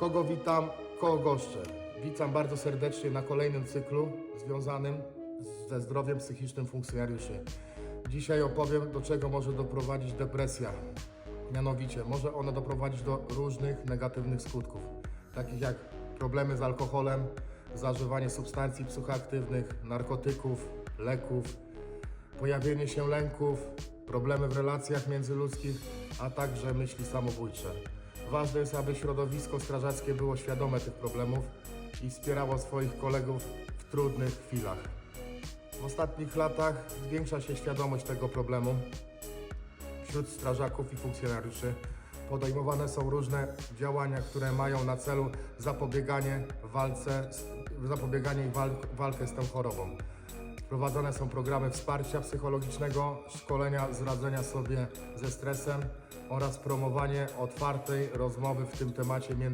Kogo witam, kogo goszczę. Witam bardzo serdecznie na kolejnym cyklu związanym ze zdrowiem psychicznym funkcjonariuszy. Dzisiaj opowiem, do czego może doprowadzić depresja. Mianowicie, może ona doprowadzić do różnych negatywnych skutków, takich jak problemy z alkoholem, zażywanie substancji psychoaktywnych, narkotyków, leków, pojawienie się lęków, problemy w relacjach międzyludzkich, a także myśli samobójcze. Ważne jest, aby środowisko strażackie było świadome tych problemów i wspierało swoich kolegów w trudnych chwilach. W ostatnich latach zwiększa się świadomość tego problemu wśród strażaków i funkcjonariuszy. Podejmowane są różne działania, które mają na celu zapobieganie walce, zapobieganie i walk, walkę z tą chorobą. Prowadzone są programy wsparcia psychologicznego, szkolenia z radzenia sobie ze stresem oraz promowanie otwartej rozmowy w tym temacie między